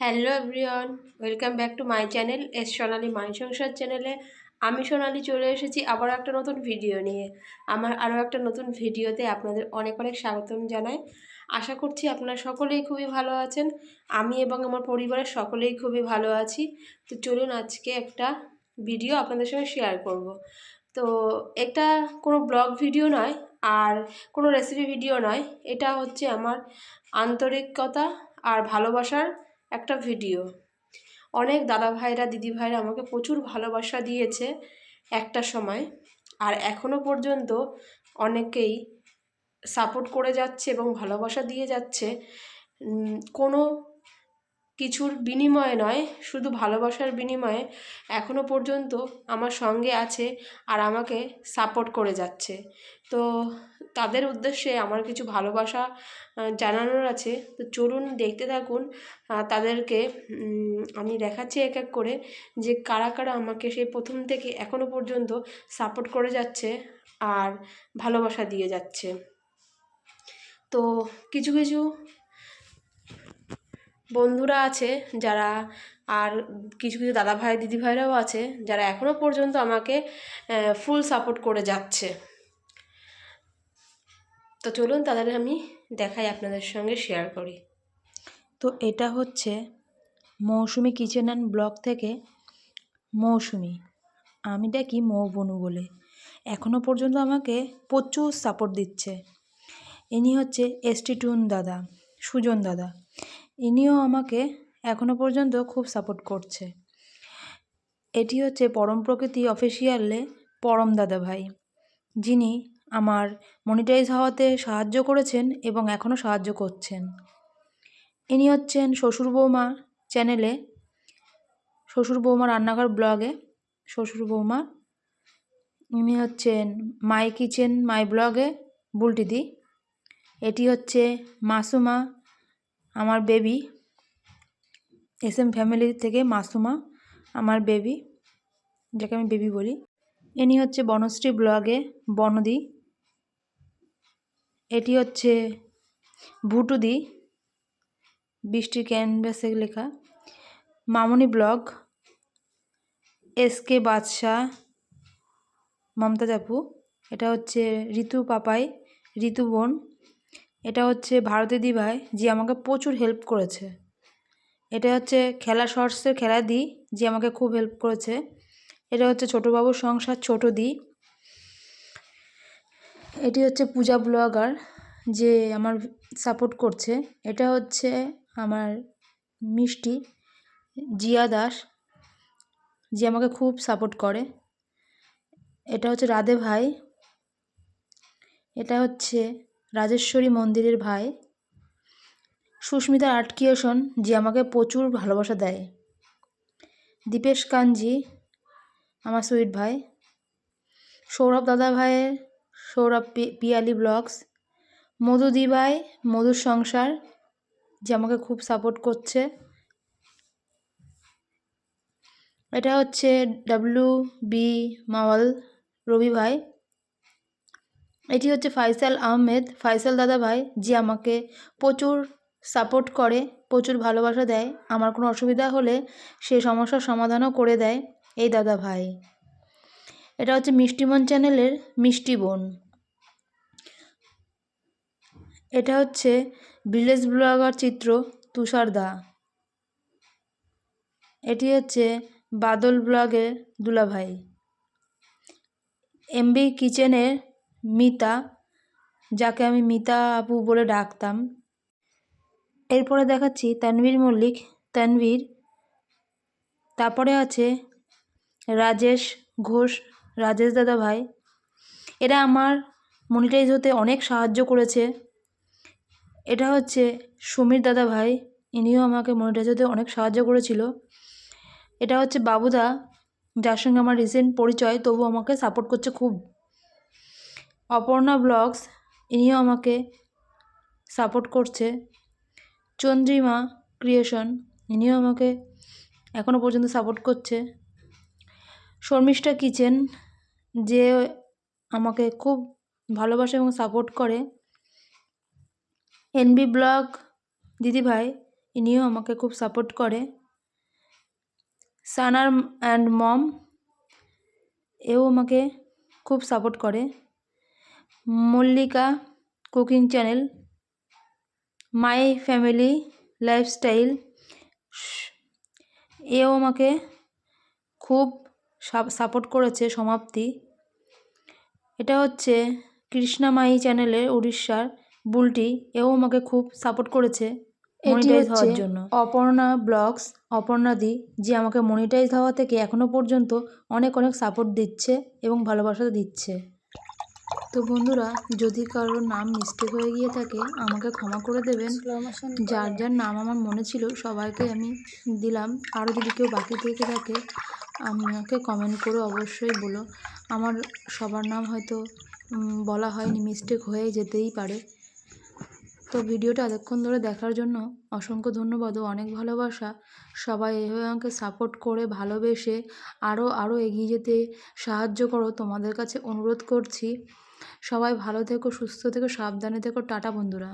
Hello everyone, welcome back to my channel S Sonali my Sansar চ্যানেলে। আমি সোনালি চলে এসেছি আবার একটা নতুন ভিডিও নিয়ে। আমার আরও একটা নতুন ভিডিওতে আপনাদের অনেক অনেক স্বাগতম জানাই। আশা করছি আপনারা সকলেই খুবই ভালো আছেন। আমি এবং আমার পরিবারের সকলেই খুবই ভালো আছি। তো চলুন আজকে একটা ভিডিও আপনাদের সঙ্গে শেয়ার করব। তো এটা কোনো ব্লগ ভিডিও নয়, আর কোনো রেসিপি ভিডিও নয়। এটা হচ্ছে আমার আন্তরিকতা আর ভালোবাসার একটা ভিডিও। অনেক দাদা ভাইরা দিদি ভাইরা আমাকে প্রচুর ভালোবাসা দিয়েছে একটা সময়। আর এখনও পর্যন্ত অনেকেই সাপোর্ট করে যাচ্ছে এবং ভালোবাসা দিয়ে যাচ্ছে। কোনো কিছুর বিনিময়ে নয়, শুধু ভালোবাসার বিনিময়ে এখনও পর্যন্ত আমার সঙ্গে আছে আর আমাকে সাপোর্ট করে যাচ্ছে। তো তাদের উদ্দেশ্যে আমার কিছু ভালোবাসা জানানোর আছে। তো চলুন দেখতে থাকুন তাদেরকে আমি দেখাচ্ছি এক এক করে যে কারা কারা আমাকে সেই প্রথম থেকে এখনও পর্যন্ত সাপোর্ট করে যাচ্ছে আর ভালোবাসা দিয়ে যাচ্ছে। তো কিছু কিছু বন্ধুরা আছে যারা আর কিছু কিছু দাদা ভাই দিদি ভাইরাও আছে যারা এখনও পর্যন্ত আমাকে ফুল সাপোর্ট করে যাচ্ছে। তো চলুন তাদের আমি দেখাই আপনাদের সঙ্গে শেয়ার করি। তো এটা হচ্ছে মৌসুমি কিচেন অ্যান্ড ব্লগ থেকে মৌসুমি। আমি ডাকি মৌ বনু বলে। এখনও পর্যন্ত আমাকে প্রচুর সাপোর্ট দিচ্ছে। ইনি হচ্ছে এসটি টুন দাদা, সুজন দাদা। ইনিও আমাকে এখনও পর্যন্ত খুব সাপোর্ট করছে। এটি হচ্ছে পরম প্রকৃতি অফিসিয়ালে পরম দাদা ভাই। যিনি আমার মনিটাইজ হওয়াতে সাহায্য করেছেন এবং এখনও সাহায্য করছেন। ইনি হচ্ছেন শ্বশুর বৌমা চ্যানেলে শ্বশুর বৌমা রান্নাঘর ব্লগে শ্বশুর বৌমা। ইনি হচ্ছেন মাই কিচেন মাই ব্লগে বুলটিদি। এটি হচ্ছে মাসুমা আমার বেবি এস এম ফ্যামিলি থেকে মাসুমা, আমার বেবি যাকে আমি বেবি বলি। ইনি হচ্ছে বনশ্রী ব্লগে বনদি। এটি হচ্ছে ভুটুদি, বৃষ্টি ক্যানভাসে লেখা। মামনি ব্লগ এস কে বাদশাহ, মমতা জাপু এটা হচ্ছে ঋতু পাপাই, ঋতু বোন। এটা হচ্ছে ভারতী ভাই, যে আমাকে প্রচুর হেল্প করেছে। এটা হচ্ছে খেলা শর্টসের খেলা দি, যে আমাকে খুব হেল্প করেছে। এটা হচ্ছে ছোটোবাবুর সংসার ছোটো দি। এটি হচ্ছে পূজা ব্লগার, যে আমার সাপোর্ট করছে। এটা হচ্ছে আমার মিষ্টি জিয়া দাস, যে আমাকে খুব সাপোর্ট করে। এটা হচ্ছে রাধে ভাই। এটা হচ্ছে রাজেশ্বরী মন্দিরের ভাই। সুস্মিতা আর্ট যে আমাকে প্রচুর ভালোবাসা দেয়। দীপেশ কাঞ্জি, আমার সুইট ভাই। সৌরভ দাদা ভাইয়ের সৌরভ পিয়ালি ব্লগস। মধু দিভাই মধুর সংসার, যে আমাকে খুব সাপোর্ট করছে। এটা হচ্ছে ডাব্লু বি মাওয়াল রবি ভাই। এটি হচ্ছে ফাইসাল আহমেদ। ফাইসাল দাদা ভাই, যে আমাকে প্রচুর সাপোর্ট করে, প্রচুর ভালোবাসা দেয়। আমার কোনো অসুবিধা হলে সে সমস্যার সমাধানও করে দেয়। এই দাদা ভাই। এটা হচ্ছে মিষ্টিমন চ্যানেলের মিষ্টি বোন। এটা হচ্ছে ভিলেজ ব্লগার চিত্র তুষার দা। এটি হচ্ছে বাদল ব্লগের দুলাভাই। এমবি কিচেনের মিতা, যাকে আমি মিতা আপু বলে ডাকতাম। এরপরে দেখাচ্ছি তানভীর মল্লিক। তানভীর, তারপরে আছে রাজেশ ঘোষ, রাজেশ দাদা ভাই। এরা আমার মনিটাইজ হতে অনেক সাহায্য করেছে। এটা হচ্ছে সমীর দাদা ভাই, ইনিও আমাকে মনিটাইজ হতে অনেক সাহায্য করেছিল। এটা হচ্ছে বাবুদা, যার সঙ্গে আমার রিসেন্ট পরিচয় তবু আমাকে সাপোর্ট করছে খুব। অপর্ণা ব্লগস, ইনিও আমাকে সাপোর্ট করছে। চন্দ্রিমা ক্রিয়েশন, ইনিও আমাকে এখনও পর্যন্ত সাপোর্ট করছে। শর্মিষ্ঠা কিচেন, যে আমাকে খুব ভালোবাসে এবং সাপোর্ট করে। এনবি ব্লগ, দিদিভাই, ইনিও আমাকে খুব সাপোর্ট করে। সানার অ্যান্ড মম, এও আমাকে খুব সাপোর্ট করে। Mallika cooking channel my family lifestyle. এও আমাকে খুব সাপোর্ট করেছে সমাপ্তি। এটা হচ্ছে কৃষ্ণামাই চ্যানেলে উড়িষ্যার বুলটি। এও আমাকে খুব সাপোর্ট করেছে মনিটাইজ হওয়ার জন্য। অপর্ণা ব্লগস অপর্ণা দি যে আমাকে মনিটাইজ হওয়া থেকে এখনও পর্যন্ত অনেক অনেক সাপোর্ট দিচ্ছে এবং ভালোবাসা দিচ্ছে। তো বন্ধুরা, যদি কারোর নাম মিস্টেক হয়ে গিয়ে থাকে, আমাকে ক্ষমা করে দেবেন। যার যার নাম আমার মনে ছিল, সবাইকে আমি দিলাম। আরও যদি কেউ বাকি থেকে থাকে, আমাকে কমেন্ট করে অবশ্যই বলো। আমার সবার নাম হয়তো বলা হয়নি মিস্টেক হয়ে যেতেই পারে। তো ভিডিওটা এতক্ষণ ধরে দেখার জন্য অসংখ্য ধন্যবাদ ও অনেক ভালোবাসা। সবাই এভাবে আমাকে সাপোর্ট করে, ভালোবেসে আরও আরও এগিয়ে যেতে সাহায্য করো তোমাদের কাছে অনুরোধ করছি। সবাই ভালো থেকো, সুস্থ থেকো, সাবধানে থেকো। টাটা বন্ধুরা।